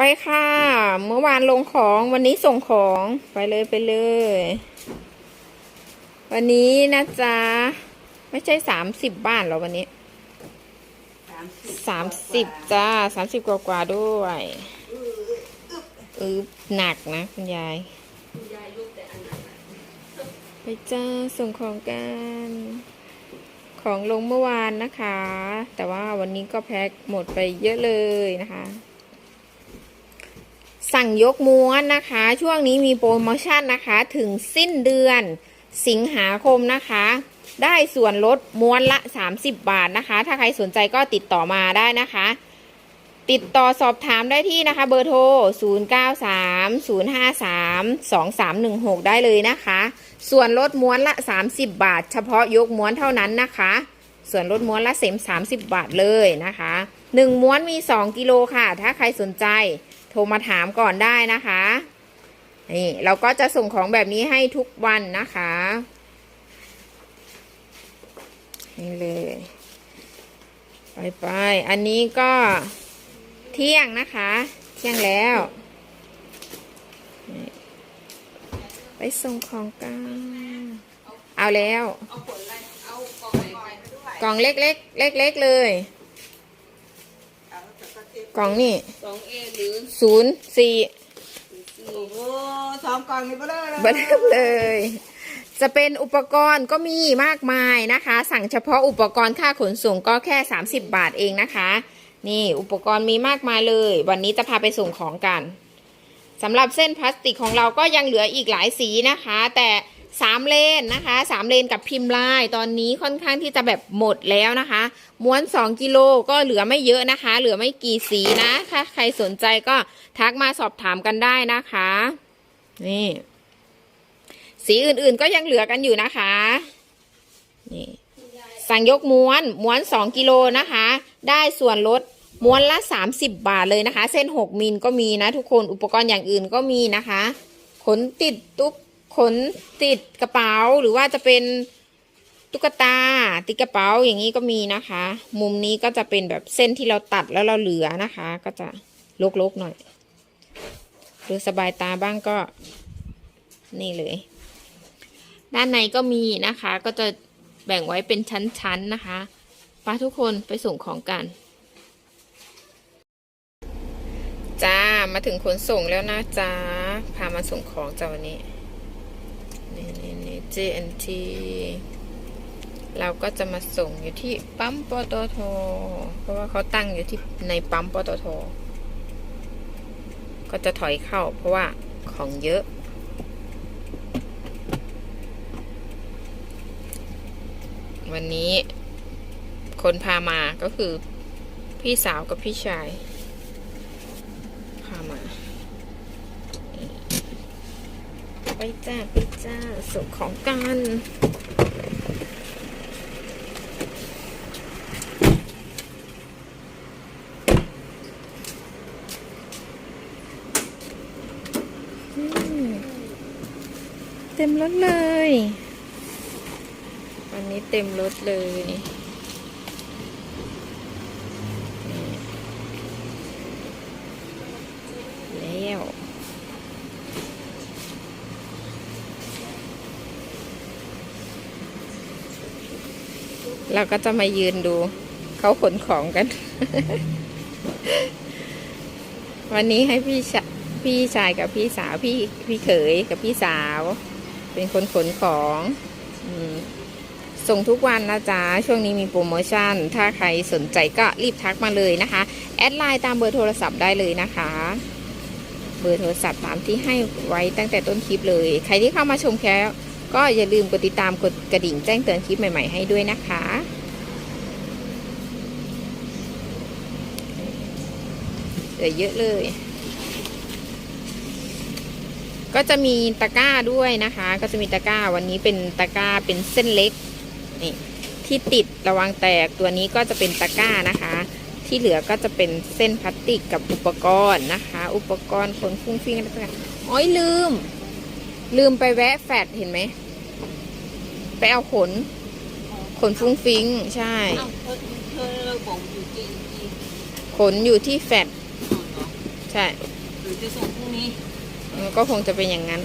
ไปค่ะ เมื่อวานลงของวันนี้ส่งของไปเลยไปเลย วันนี้นะจ๊ะ ไม่ใช่สามสิบบ้านหรอวันนี้สามสิบจ้าสามสิบกว่ากว่าด้วยเออหนักนะคุณยายไปจ้าส่งของกันของลงเมื่อวานนะคะ แต่ว่าวันนี้ก็แพ็คหมดไปเยอะเลยนะคะ สั่งยกม้วนนะคะ ช่วงนี้มีโปรโมชั่นนะคะ ถึงสิ้นเดือนสิงหาคมนะคะ ได้ส่วนลดม้วนละ 30 บาทนะคะ ถ้าใครสนใจก็ติดต่อมาได้นะคะ ติดต่อสอบถามได้ที่นะคะ เบอร์โทร 0930532316 ได้เลยนะคะ ส่วนลดม้วนละ 30 บาท เฉพาะยกม้วนเท่านั้นนะคะ ส่วนลดม้วนละเสม30 บาทเลยนะคะ 1 ม้วนมี 2 กิโลค่ะ ถ้าใครสนใจ โทรมาถามก่อนได้นะคะ นี่เราก็จะส่งของแบบนี้ให้ทุกวันนะคะ นี่เลย ไปไปอันนี้ก็เที่ยงนะคะ เที่ยงแล้ว ไปส่งของกันเอาแล้ว กล่องเล็กเล็กเล็กเล็กๆเลย ก็เจ็บกล่องนี่สองเอหรือศูนย์สี่โอ้โหสองกล่องนี่เบลอเลยเบิดเลย จะเป็นอุปกรณ์ก็มีมากมายนะคะ สั่งเฉพาะอุปกรณ์ค่าขนส่งก็แค่ 30 บาทเองนะคะ นี่อุปกรณ์มีมากมายเลย วันนี้จะพาไปส่งของกันสำหรับเส้นพลาสติกของเราก็ยังเหลืออีกหลายสีนะคะ แต่ สามเลนนะคะสามเลนกับพิมพ์ลายตอนนี้ค่อนข้างที่จะแบบหมดแล้วนะคะ ม้วน2กิโลก็เหลือไม่เยอะนะคะ เหลือไม่กี่สีนะถ้าใครสนใจก็ทักมาสอบถามกันได้นะคะ นี่ สีอื่นๆก็ยังเหลือกันอยู่นะคะ นี่สั่งยกม้วน ม้วน2กิโลนะคะ ได้ส่วนลดม้วนละ 30 บาทเลยนะคะ เส้น 6มิลก็มีนะทุกคนอุปกรณ์อย่างอื่นก็มีนะคะ ขนติดตุ๊ก ขนติดกระเป๋าหรือว่าจะเป็นตุ๊กตาติดกระเป๋าอย่างนี้ก็มีนะคะ มุมนี้ก็จะเป็นแบบเส้นที่เราตัดแล้วเราเหลือนะคะ ก็จะลกๆหน่อยหรือสบายตาบ้างก็ นี่เลย ด้านในก็มีนะคะ ก็จะแบ่งไว้เป็นชั้นๆนะคะป้าทุกคนไปส่งของกันจ้ามาถึงขนส่งแล้วนะจ้าพามาส่งของจ้าวันนี้ นี่นี่นี่ JNT เราก็จะมาส่งอยู่ที่ปั๊มปตท เพราะว่าเขาตั้งอยู่ที่ในปั๊มปตท ก็จะถอยเข้าเพราะว่าของเยอะวันนี้คนพามาก็คือพี่สาวกับพี่ชาย พามา ไปจ้าไปจ้าส่งของกันอืมเต็มรถเลย วันนี้เต็มรถเลยนี่แล้ว เราก็จะมายืนดูเขาขนของกัน วันนี้ให้พี่ชาพี่ชายกับพี่สาวพี่พี่เขยกับพี่สาว เป็นคนขนของอส่งทุกวันนะจ๊ะ ช่วงนี้มีโปรโมชั่น ถ้าใครสนใจก็รีบทักมาเลยนะคะ แอดไลน์ตามเบอร์โทรศัพท์ได้เลยนะคะ เบอร์โทรศัพท์ตามที่ให้ไว้ตั้งแต่ต้นคลิปเลย ใครที่เข้ามาชมแค่ ก็อย่าลืมกดติดตามกดกระดิ่งแจ้งเตือนคลิปใหม่ ๆ ให้ด้วยนะคะ เหลือเยอะเลย ก็จะมีตะกร้าด้วยนะคะ ก็จะมีตะกร้าวันนี้เป็นตะกร้าเป็นเส้นเล็กนี่ที่ติดระวังแตกตัวนี้ก็จะเป็นตะกร้านะคะ ที่เหลือก็จะเป็นเส้นพลาสติกกับอุปกรณ์นะคะ อุปกรณ์ขนฟุ้งฟิ้งอะไรต่างๆอ๋อยลืม ลืมไปแวะแฟดเห็นไหม ไปเอาขน ขนฟุ้งฟิ้งใช่เอ้าเธอเธอเราบอกอยู่จริงจริงขนอยู่ที่แฟดอ๋อเหรอใช่เรือจะส่งพรุ่งนี้ มันก็คงจะเป็นอย่างนั้น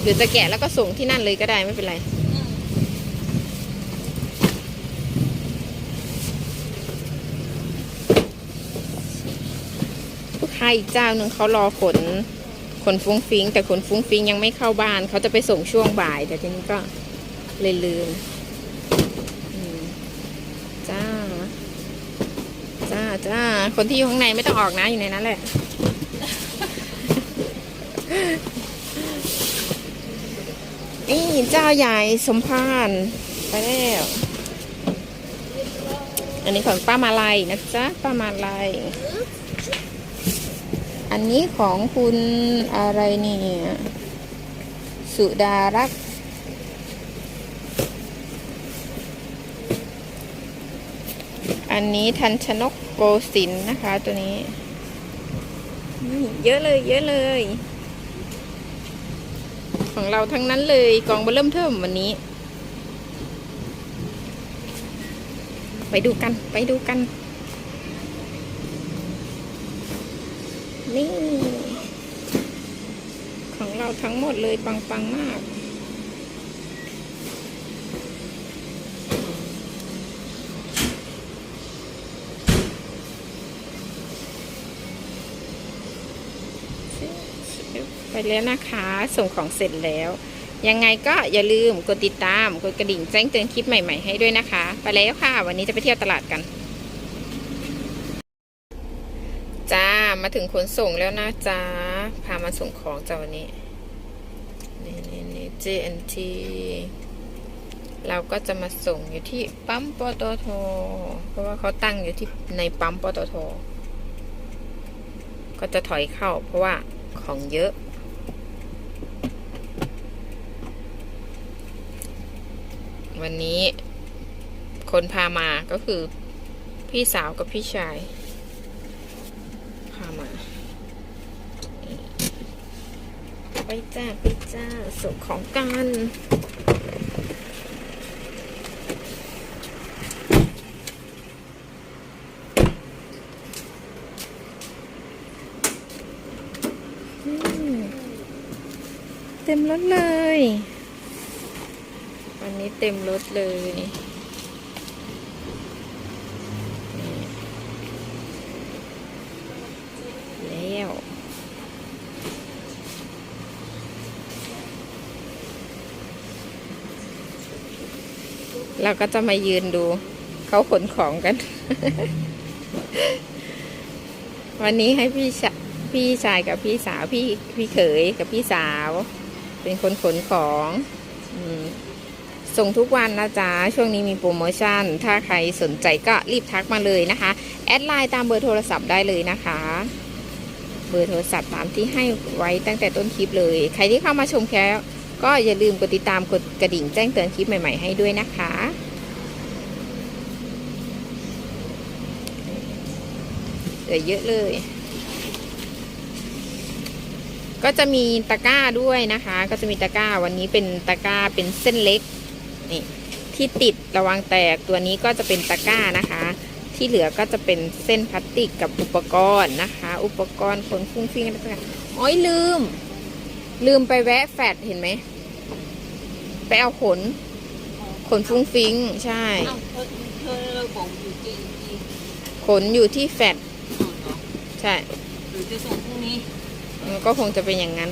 หรือจะแกะแล้วก็ส่งที่นั่นเลยก็ได้ไม่เป็นไร ลูกค้าอีกเจ้าหนึ่งเขารอขนขนฟุ้งฟิง แต่ขนฟุ้งฟิงยังไม่เข้าบ้าน เขาจะไปส่งช่วงบ่าย แต่ทีนี้ก็เลยลืมจ้า จ้าจ้า คนที่อยู่ข้างในไม่ต้องออกนะอยู่ในนั้นแหละ นี่เจ้าใหญ่สมพานไปแล้วอันนี้ของป้ามาลัยนะจ๊ะป้ามาลัย อันนี้ของคุณอะไรเนี่ย สุดารักษ์อันนี้ทันชนกโกสินนะคะตัวนี้นี่เยอะเลย เยอะเลย ของเราทั้งนั้นเลยกองเบเริ่มเทิมวันนี้ ไปดูกันไปดูกัน นี่ ของเราทั้งหมดเลยปังๆมากไปแล้วนะคะ ส่งของเสร็จแล้ว ยังไงก็อย่าลืมกดติดตาม กดกระดิ่งแจ้งเตือนคลิปใหม่ๆให้ด้วยนะคะ ไปแล้วค่ะ วันนี้จะไปเที่ยวตลาดกัน จ้า มา ถึงขนส่งแล้วนะจ้าพามาส่งของจ้าวันนี้ นี่นี่นี่ JNT เราก็จะมาส่งอยู่ที่ปั๊มปตท เพราะว่าเขาตั้งอยู่ที่ในปั๊มปตท ก็จะถอยเข้าเพราะว่าของเยอะ วันนี้คนพามาก็คือพี่สาวกับพี่ชาย พามาไปจ้าไปจ้าส่งของกันอืมเต็มรถเลย วันนี้เต็มรถเลยนี่แล้ วเราก็จะมายืนดู เขาขนของกัน วันนี้ให้พี่ชาพี่ชายกับพี่สาวพี่พี่เขยกับพี่สาว เป็นคนขนของส่งทุกวันนะจ๊ะ ช่วงนี้มีโปรโมชั่น ถ้าใครสนใจก็รีบทักมาเลยนะคะ แอดไลน์ตามเบอร์โทรศัพท์ได้เลยนะคะ บอร์โทรศัพท์ตามที่ให้ไว้ตั้งแต่ต้นคลิปเลย ใครที่เข้ามาชมแค่ก็อย่าลืมกดติดตามกดกระดิ่งแจ้งเตือนคลิปใหม่ๆให้ด้วยนะคะ เหลือเยอะเลย ก็จะมีตะกร้าด้วยนะคะ ก็จะมีตะกร้าวันนี้เป็นตะกร้าเป็นเส้นเล็กนี่ที่ติดระวังแตกตัวนี้ก็จะเป็นตะกร้านะคะ ที่เหลือก็จะเป็นเส้นพลาสติกกับอุปกรณ์นะคะ อุปกรณ์ขนฟุ้งฟิ้งอะไรต่างๆอ้อยลืม ลืมไปแวะแฟดเห็นไหม ไปเอาขน ขนฟุ้งฟิ้งใช่เอ้าเธอเธอเราบอกอยู่จริงจริงขนอยู่ที่แฟดเอาเหรอใช่ หรือจะส่งพรุ่งนี้มันก็คงจะเป็นอย่างนั้น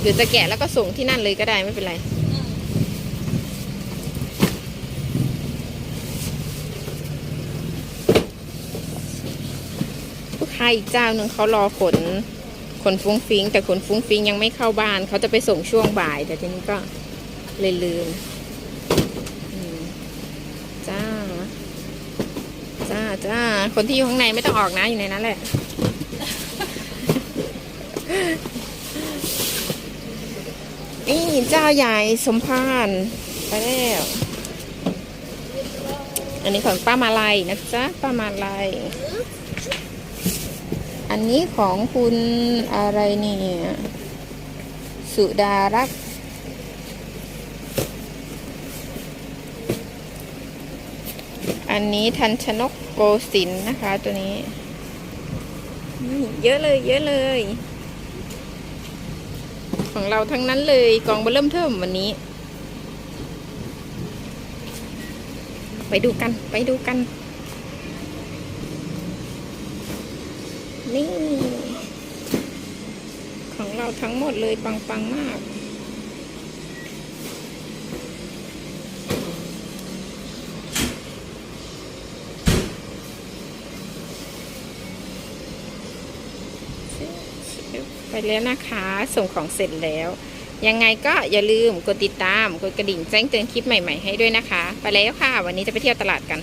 หรือจะแกะแล้วก็ส่งที่นั่นเลยก็ได้ไม่เป็นไรลูกค้าอีกเจ้าหนึ่งเขารอขนขนฟุ้งฟิง แต่ขนฟุ้งฟิงยังไม่เข้าบ้านเขาจะไปส่งช่วงบ่าย แต่ทีนี้ก็เลยลืมอืมจ้า จ้าจ้าคนที่อยู่ข้างในไม่ต้องออกนะอยู่ในนั้นแหละ นี่เจ้าใหญ่สมพานไปแล้ว อันนี้ของป้ามาลัยนะจ๊ะป้ามาลัย อันนี้ของคุณอะไรเนี่ย สุดารักอันนี้ทันชนกโกสินนะคะตัวนี้ เยอะเลยเยอะเลย ของเราทั้งนั้นเลยกองเบเริ่มเทิมวันนี้ ไปดูกันไปดูกัน นี่ ของเราทั้งหมดเลยปังปังๆมาก ไป แล้วนะคะ ส่งของเสร็จแล้ว ยังไงก็อย่าลืมกดติดตาม กดกระดิ่งแจ้งเตือนคลิปใหม่ๆให้ด้วยนะคะ ไปแล้วค่ะ วันนี้จะไปเที่ยวตลาดกัน